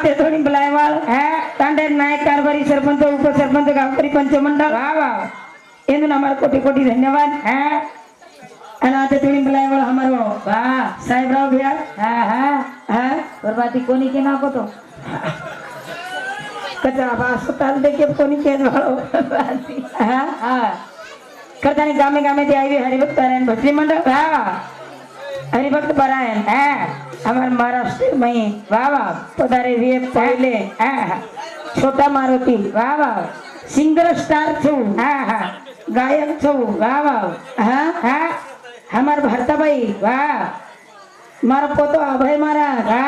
माते थोडी बलायवाळ तांडे नायक कारभारी सरपंच उपसरपंच गावकरी पंचमंडळ. इंदून हमारा कोटी कोटी धन्यवाद. कोणी के ना तो? कचरा बास ताल देखे कोणी के गामे गामे ते आई हरिभक्त नारायण भटली मंडळ. वा. हरिभक्त परायण হ্যাঁ আমার महाराष्ट्र में वाह वाह। पधारे वीर पहले छोटा मारुती। वाह वाह। सिंगर स्टार छौ हा हा। गायक छौ वाह वाह। हा हा। হ্যাঁ भरता भाई वाह। मारो पोतो अभय महाराज हा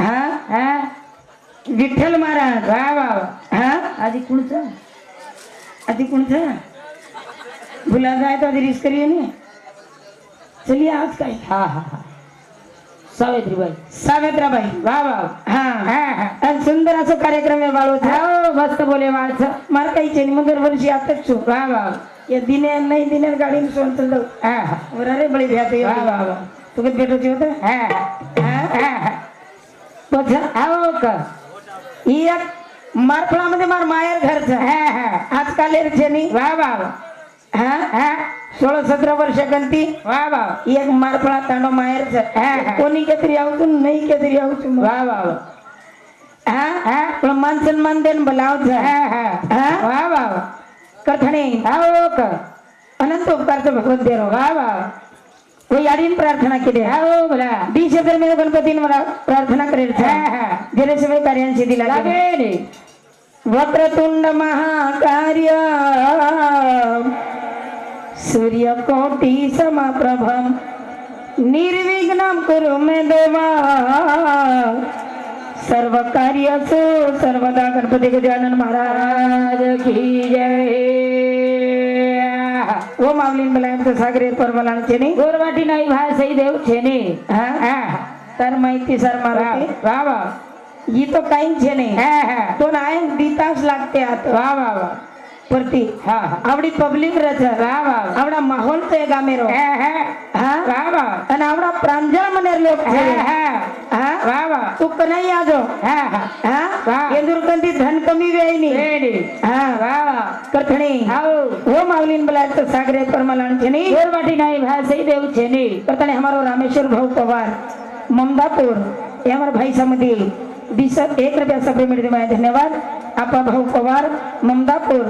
हा हा। विठ्ठल महाराज वाह वाह। हा। आदि कुणचा आदि कुणचा भुला जाय तो आधी रिस्क करिये नाही चलिए आज काय हा। हा हा सावित्रीबाई। सावित्राबाई। वा वा हा। हा हा। आणि सुंदर असं कार्यक्रम आहे बाळवत हो मस्त बोले माणसं मला काही चेन मंदर वर्षी आताच छू वाह वा या दिने नाही दिने गाडी सोन तंद हा हा। बरं रे बळी भ्या ते वाह वा वा तुकत भेटत होतं हा हा। हा? हा बस हो का? ही एक मारफळामध्ये मार मायर घरचं. हा हा। आजकाल रे चेनी वा वा वा हा? हा। सोळा सतरा वर्ष गणती. वा वा. एक मारपळा तांडो माहेरच. कोणी काहीतरी आवतून नाही काहीतरी आवतून वा वा हा? हा? पण मान सन्मान दे बलावच हा हा. वा वा. कथणे हो, हो, अनंत उपकारचं भगवत दे वा वा. हो, याडीन प्रार्थना केली. हा हो बोला. दिशे तर मी गणपती मला प्रार्थना करेल. हा गेले सगळे कार्यांशी दिला लागेल. वक्रतुंड महाकार्य. सूर्यकोटी समप्रभम निर्विघ्नं कुरु मे देवा। सर्व कार्यसु सर्वदा गणपती गजानन महाराज की जय। ओ मावलीन मला बलायमचं सागरे परमलान चेने गोरवाटी नाही भासई देव चेने हा? हा. तर माहिती सर मला वा वा. ही तो काहीच नाही. तो नाही दीतास लागते आता. वा वा वा. परती हा आवडी पब्लिक रच वा वा आवडा माहोल છે ગામે રો હા વા વા અને આવડા પ્રાંજળ મને લોક છે હા હા વા વા તું કનઈ આજો હા હા હા કેંદુરકંદી ધન कमी वेळी हा वा वा कथणी हो माऊलीन बोलायचं सागरे परमलाण છે નહીં ગોરવાટી નહીં ભાઈ સહી દેવ છે ને करताना हमारो रामेश्वर भाऊ पवार ममदापूर हे हमारे भाई समधी दिसत एक रुपया सगळे मिळते माझे धन्यवाद आपा भाऊ पवार ममदापूर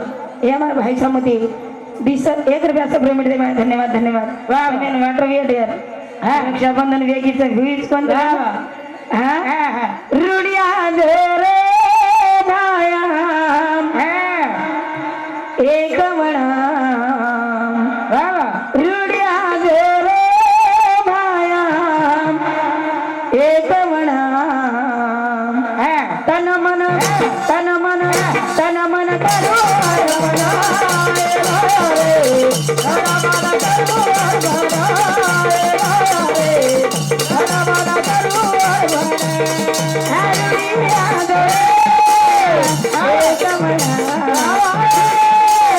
हे हमारे भाई समधी दिसत एक रुपया सगळे मिळते माझे धन्यवाद धन्यवाद. वा. वाटर वेट यार हा. रक्षाबंधन वेगीचं हा? हा रुडिया दे रे भाया एक म्हणा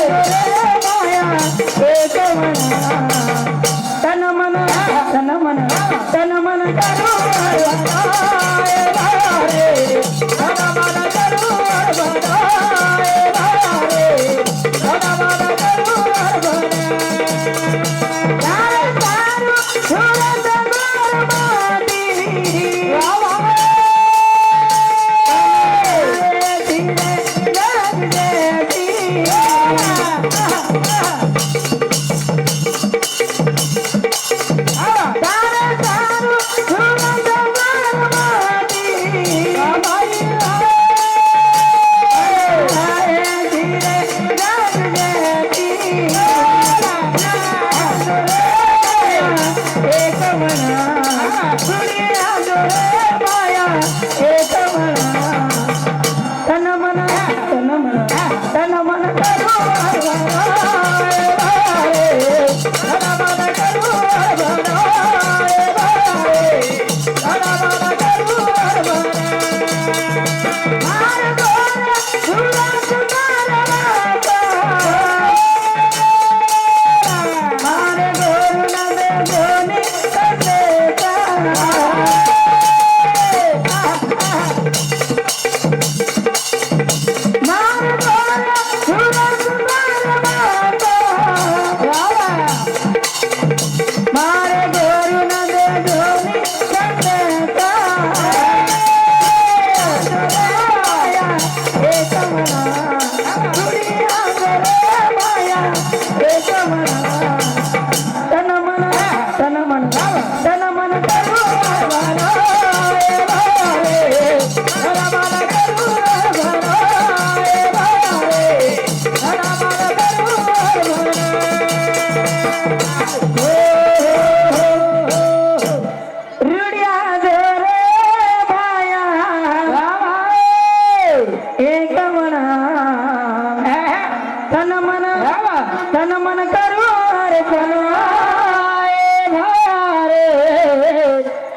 Hey!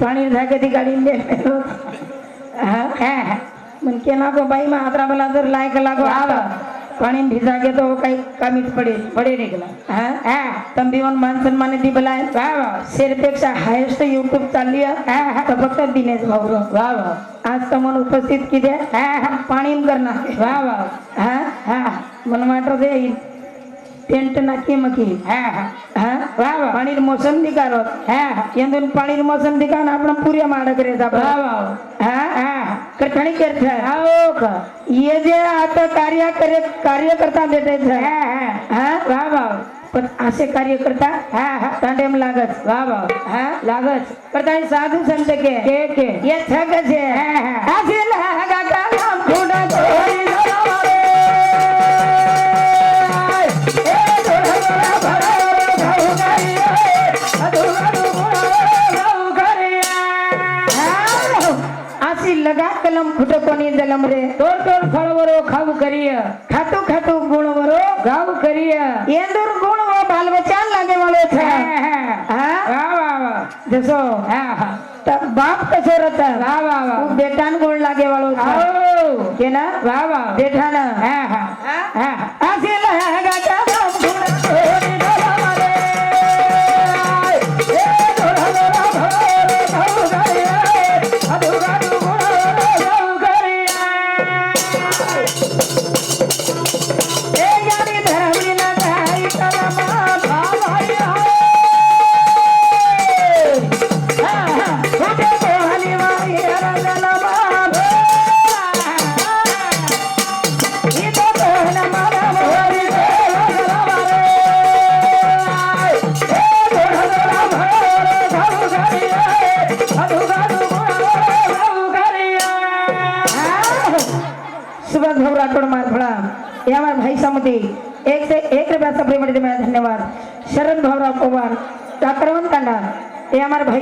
पाणी ತಗೊಂಡಿದ್ದಾಗದಿ बाई ಮುನ್ಕೇನಾಗೋ ಬಾಯಿ ಮಾ जर लायक लागो ಆವ पाणी भिजागे तो काही कमीच पडे पडे निघला. हा? हा. तंबी म्हणून मान सन्मान दी बला वा वा. शेरपेक्षा हायेस्ट युट्यूब चालली हा तर फक्त दिनेश भाऊ वा वा. आज तर म्हणून उपस्थित किती हा हा. पाणी करणार. वा वा. हा? हा. मला वाटत టెంట్ ఏమకి పనీర్ మోసంది కారో ఎందుకు పనీర్ మోసంది కాను అప్పుడు పూరి మాడకరే कठणी करत हो का? ये जे आता कार्य करे कार्यकर्ता भेटायचं. वा भाव पण असे कार्यकर्ता हा हा. तांडेम लागत. वा वा. हा? लागत. करता साधू संत के. के के. ये थक जे. हा हा. असेल हा गाका लगा कलम फुट कोणी जलम रे तोर तोर फळ वरो खाऊ करिय खातो खातो गुण वरो गाव करिय येंदूर गुण व बाल बचान लागे वालो छ हा वा वा जसो हा हा बाप कसो रता वा वा वा बेटान गुण लागे वाळो हो केला वा वा बेठान हा हा हा असेल हा गाता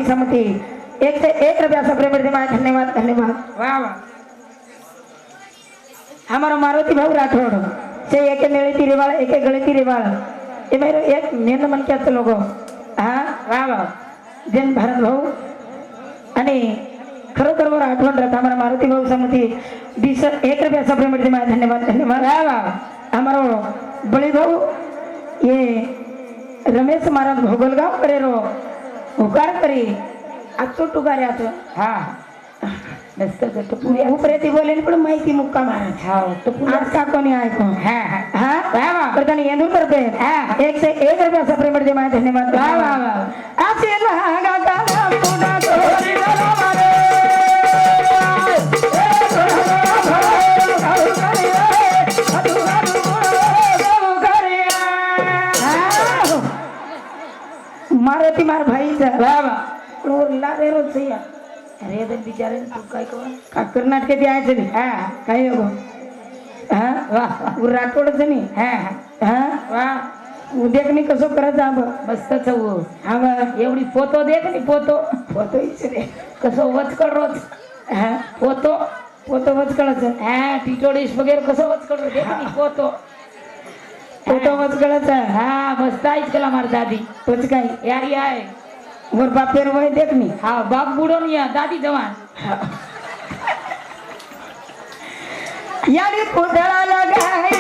समिती. एक ते एक रुपया सप्रे में धन्यवाद धन्यवाद. वाह वाह हमारा मारुति भाऊ राठौड़. से एक निळती रिवाळ एक गळती रिवाळ ये मेरे एक मेन मन के असते लोक हाँ? वाह वाह जन भारत भाऊ. आणि खरोखर वो राठौड़ रहता. हमारा मारुती भाऊ समिती. बीस एक रुपया सप्रे में धन्यवाद धन्यवाद. वाह वाह हमारो बळी भाऊ ये रमेश महाराज भोगलगाव करे रो. उकार करी आजचो टुकार हा. मस्त टपुऱ्या उपरे ती बोलेली पण माहिती मुक्का मारा. हा टपुऱ्या का कोणी हा. हा? वा वा. प्रधान येंदू करते. हा. 101 रुपया सप्रेमर दे माझे धन्यवाद वा वा आज येला కాబట్టి మన भा उरला रे रोजया अरे तर बिचारे काय कर? काकर नाटकात यायचं हा काय नको हा वा राठोडच नाही. हा हा वा. उद्या मी कसं करत जा मस्त चव. हा एवढी पोतो दे का नाही पोतो? पोतो इचरे कसं वचकड रोज? हा पोतो. पोतो वचकडच हा टिटोडीश वगैरे कसं वचकड रोज? पोतो? फोटो मजगळच हा मस्त आहेच कला मार दादी. पच काय? यार याय वर बाप वय देख मी. हा बाप बुडून या दादी जवान. यार कोदळा लागा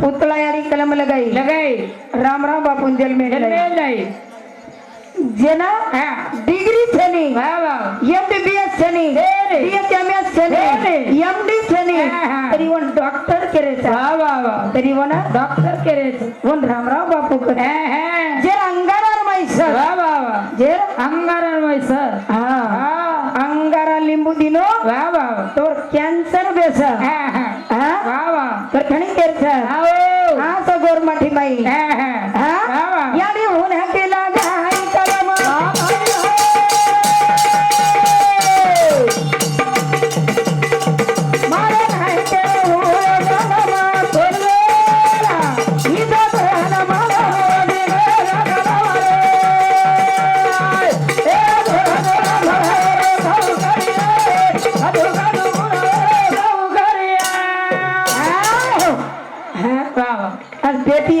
पुतळा कलम लगाई. लगाई. राम राम बापून जन्म नाही जना डिग्री सनी एम बी बी एस सनी बी एस एम एस सनी एम डी सनी तरी वन डॉक्टर के केरेचा तरी वन डॉक्टर के केरेच. वन रामराव बापू कर. जे अंगारार मैसर. जे अंगारार मैसर. हा. अंगारा लिंबू दिनो. तोर कॅन्सर बेसर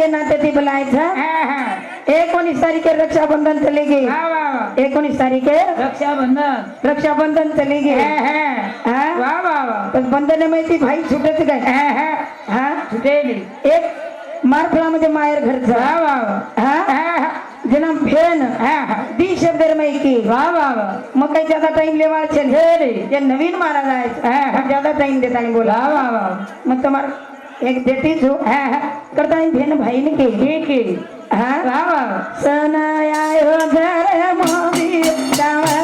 के नाते थी बुलाया था उन्नीस तारीख के रक्षाबंधन चलेगी. एकोनीस तारीख के रक्षाबंधन. रक्षाबंधन चलेगी. बस बंधन में थी भाई छुटत गए छुटेली. एक मारफला मुझे मायर घरचं जना फेन दी शब्द माहिती वा वा. मग काही ज्यादा टाइम ले वाचेल हे रे. ये नवीन महाराज आहेत ज्यादा टाइम देता आणि बोला. वा वा मग तुम्हाला एक देतीच है. करताना भेन भाईने के हे? के हा हो घर मोदी दावा